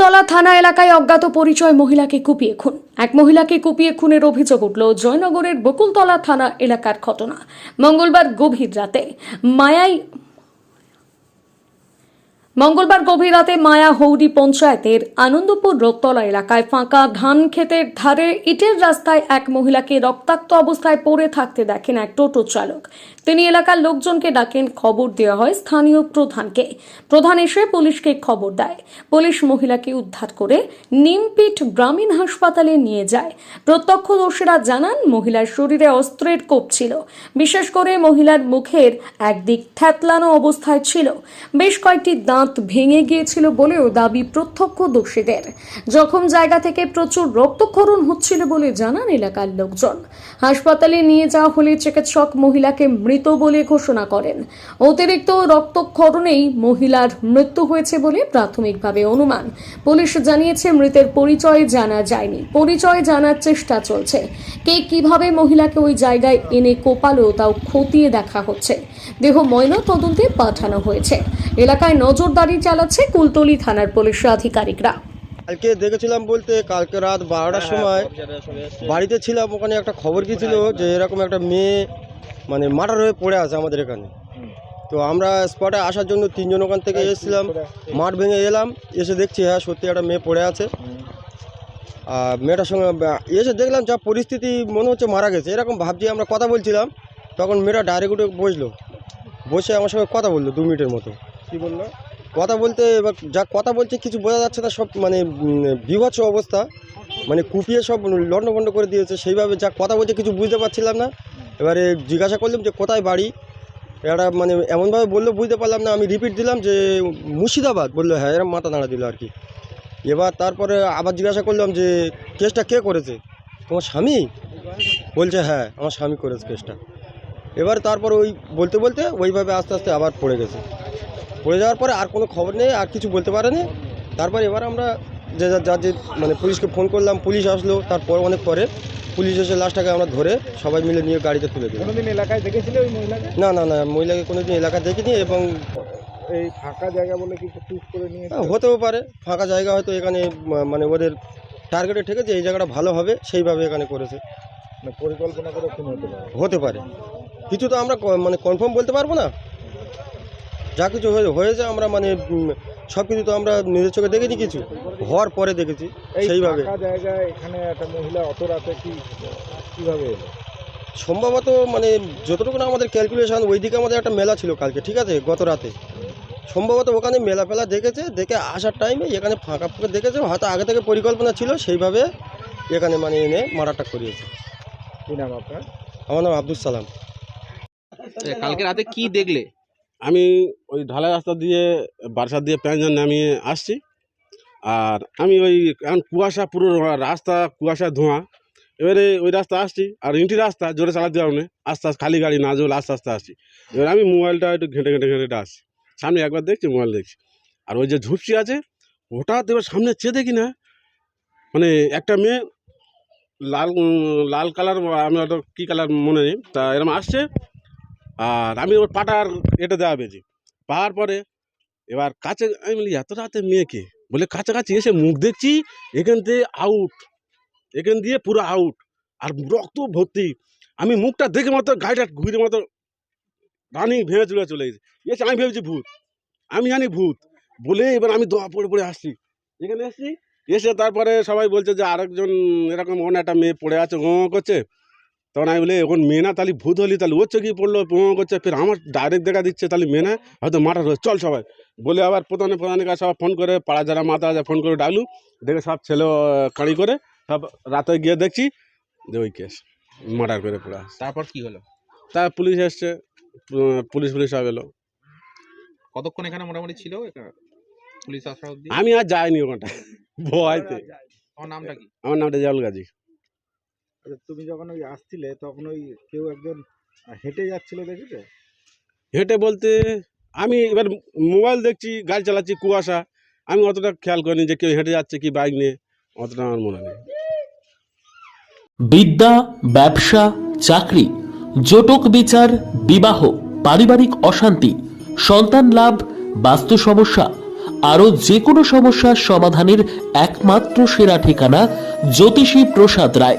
বকুলতলা থানা এলাকায় অজ্ঞাত পরিচয় মহিলাকে কুপিয়ে খুন। এক মহিলাকে কুপিয়ে খুনের অভিযোগ উঠল জয়নগরের বকুলতলা থানা এলাকার ঘটনা। মঙ্গলবার গভীর রাতে মায়াই মঙ্গলবার গভীর রাতে মায়া হৌরি পঞ্চায়েতের আনন্দপুর রোগতলা এলাকায় ফাঁকা ধান ক্ষেতের ধারে ইটের রাস্তায় এক মহিলাকে রক্তাক্ত অবস্থায় পড়ে থাকতে দেখেন এক টোটো চালক। তিনি এলাকার লোকজনকে ডাকেন, খবর দেওয়া হয় স্থানীয় প্রধানকে। প্রধান এসে পুলিশকে খবর দেয়। পুলিশ মহিলাকে উদ্ধার করে নিমপিট গ্রামীণ হাসপাতালে নিয়ে যায়। প্রত্যক্ষদর্শীরা জানান, মহিলার শরীরে অস্ত্রের কোপ ছিল। বিশেষ করে মহিলার মুখের একদিক থ্যাতলানো অবস্থায় ছিল। বেশ কয়েকটি দাঁত ভেঙে গিয়েছিল বলেও দাবি প্রত্যক্ষদর্শীদের। জখম জায়গা থেকে প্রচুর রক্তক্ষরণ হচ্ছিল বলে জানান এলাকার লোকজন। হাসপাতালে নিয়ে যাওয়া হলে চিকিৎসক মহিলাকে মৃত বলে ঘোষণা করেন। অতিরিক্ত রক্তক্ষরণেই মহিলার মৃত্যু হয়েছে বলে প্রাথমিকভাবে অনুমান। পুলিশ জানিয়েছে, মৃতের পরিচয় জানা যায়নি। পরিচয় জানার চেষ্টা চলছে। কে কীভাবে মহিলাকে ওই জায়গায় এনে কোপালো তাও খতিয়ে দেখা হচ্ছে। দেহ ময়না তদন্তে পাঠানো হয়েছে। এলাকায় নজরদারি চালাচ্ছে কুলতলি থানার পুলিশ আধিকারিকরা। কালকে দেখেছিলাম বলতে কালকে রাত বারোটার সময় বাড়িতে ছিলাম ওখানে একটা খবর গিয়েছিল যে এরকম একটা মেয়ে মানে মার্ডার হয়ে পড়ে আছে আমাদের এখানে। তো আমরা স্পটে আসার জন্য তিনজন ওখান থেকে এসেছিলাম মাঠ ভেঙে এলাম এসে দেখছি হ্যাঁ সত্যি একটা মেয়ে পড়ে আছে। আর মেয়েটার সঙ্গে এসে দেখলাম যা পরিস্থিতি মনে হচ্ছে মারা গেছে। এরকম ভাবছি আমরা কথা বলছিলাম তখন মেয়েটা ডাইরেক্ট উঠে বসল। বসে আমার সঙ্গে কথা বলল দু মিনিটের মতো। কি বলল? কথা বলতে এবার যা কথা বলছে কিছু বোঝা যাচ্ছে না, সব মানে বিভৎস অবস্থা। মানে কুপিয়ে সব লণ্ডভণ্ড করে দিয়েছে, সেইভাবে যা কথা বলছে কিছু বুঝতে পারছিলাম না। এবারে জিজ্ঞাসা করলাম যে, কোথায় বাড়ি? এরা মানে এমনভাবে বলল, বুঝতে পারলাম না। আমি রিপিট দিলাম যে, মুর্শিদাবাদ। বলল হ্যাঁ এরা মাথা নাড়া দিল আর কি এবার তারপরে আবার জিজ্ঞাসা করলাম যে, কেসটা কে করেছে? তোমার স্বামী? বলছে হ্যাঁ আমার স্বামী করেছে কেসটা। এবার তারপর ওই বলতে বলতে ওইভাবে আস্তে আস্তে আবার পড়ে গেছে। পড়ে যাওয়ার পরে আর কোনো খবর নেই আর কিছু বলতে পারেনি। তারপর এবার আমরা যে যা যা যে মানে পুলিশকে ফোন করলাম পুলিশ আসলো তারপর অনেক পরে পুলিশ এসে লাস্টটাকে আমরা ধরে সবাই মিলে নিয়ে গাড়িতে তুলে দিই কোনোদিন এলাকায় দেখেছিলে ওই মহিলাকে? না না না মহিলাকে কোনোদিন এলাকা দেখিনি এবং এই ফাঁকা জায়গা বলে কিছু চুজ করে নিয়ে হ্যাঁ, হতেও পারে। ফাঁকা জায়গা হয়তো এখানে মানে ওদের টার্গেটে ঠেকেছে এই জায়গাটা ভালো হবে সেইভাবে এখানে করেছে। মানে পরিকল্পনা করে হতে পারে। হতে পারে। কিছু তো আমরা মানে কনফার্ম বলতে পারব না। যা কিছু হয়ে- হয়েছে আমরা মানে সব কিছু তো আমরা নিজের চোখে দেখেছি কিছু। হওয়ার পরে দেখেছি সেইভাবে। জায়গায় এখানে একটা মহিলা অত রাতে কি কীভাবে এলো? সম্ভবত মানে যতটুকু না আমাদের ক্যালকুলেশন ওইদিকে আমাদের একটা মেলা ছিল কালকে ঠিক আছে গত রাতে। সম্ভবত ওখানে মেলা ফেলা দেখেছে দেখে আসার টাইমে এখানে ফাঁকা ফুঁকা দেখেছে হয়তো আগে থেকে পরিকল্পনা ছিল সেইভাবে এখানে মানে এনে মারাটা করিয়েছে। কি নাম আপনার? আমার নাম আব্দুল সালাম। কালকে রাতে কি দেখলে? আমি ওই ঢালাই রাস্তা দিয়ে, বারসাত দিয়ে প্যাঞ্জন নামিয়ে আসছি। আর আমি ওই এখন কুয়াশা, পুরো রাস্তা কুয়াশা ধোঁয়া। এবারে ওই রাস্তা আসছি, আর ইন্টি রাস্তা জোরে চালাতে পারব না। আস্তে আস্তে খালি গাড়ি না জোর আস্তে আস্তে আসছি। এবার আমি মোবাইলটা একটু ঘেঁটে ঘেঁটে ঘেঁটে আসছি। সামনে একবার দেখছি, মোবাইল দেখছি। আর ওই যে ঝুপসি আছে, হঠাৎ এবার সামনে চেয়ে দেখি না মানে একটা মেয়ে লাল লাল কালার আমি অত কী কালার মনে নেই, তা এরকম আসছে। আর আমি ওর পাটার এটা দেওয়া পেয়েছি পাওয়ার পরে এবার কাছে আমি বলি, এত রাতে মেয়েকে? বলে, কাছাকাছি এসে মুখ দেখছি, এখান থেকে আউট এখান দিয়ে পুরো আউট আর রক্ত ভর্তি। আমি মুখটা দেখে মতো গাড়িটা ঘুরে মতো রানিং ভেঙে চলে চলে গেছে। এসে আমি ভেবেছি ভূত, আমি জানি ভূত। বলে এবার আমি দোয়া পড়ে পড়ে আসছি। এখানে এসছি, এসে তারপরে সবাই বলছে যে, আরেকজন এরকম ওখানে একটা মেয়ে পড়ে আছে ও করছে। তখন আমি বলি এখন মেয়ে না তাহলে ভূত হলি তাহলে ওর চোখে পড়ল ও করছে ফের আমার ডাইরেক্ট দেখা দিচ্ছে তাহলে মেয়ে না হয়তো মারা রয়েছে চল সবাই। বলে আবার প্রধানে প্রধানের কাছে সব ফোন করে পাড়া যারা মাথা আছে ফোন করে ডাকলু দেখে সব ছেলে কাঁড়ি করে সব রাতে গিয়ে দেখছি যে ওই কেস মার্ডার করে পড়ে তারপর কি হলো? তা পুলিশ এসছে পুলিশ পুলিশ সব এলো। কতক্ষণ এখানে মোটামুটি ছিল পুলিশ আসা আমি আর যাইনি ওখানটা ভয়তে আমার নামটা কি? আমার নামটা জাউল গাজী তুমি যখন ওই আসছিলে তখন ওই কেউ একজন হেঁটে যাচ্ছিল দেখেছ? হেঁটে বলতে আমি এবার মোবাইল দেখছি গাড়ি চালাচ্ছি কুয়াশা। আমি অতটা খেয়াল করিনি যে কেউ হেঁটে যাচ্ছে কি বাইক নিয়ে অতটা আমার মনে নেই। বিদ্যা ব্যবসা চাকরি জটক বিচার বিবাহ পারিবারিক অশান্তি সন্তান লাভ বাস্তু সমস্যা আরও যে কোনো সমস্যার সমাধানের একমাত্র সেরা ঠিকানা জ্যোতিষী প্রসাদ রায়।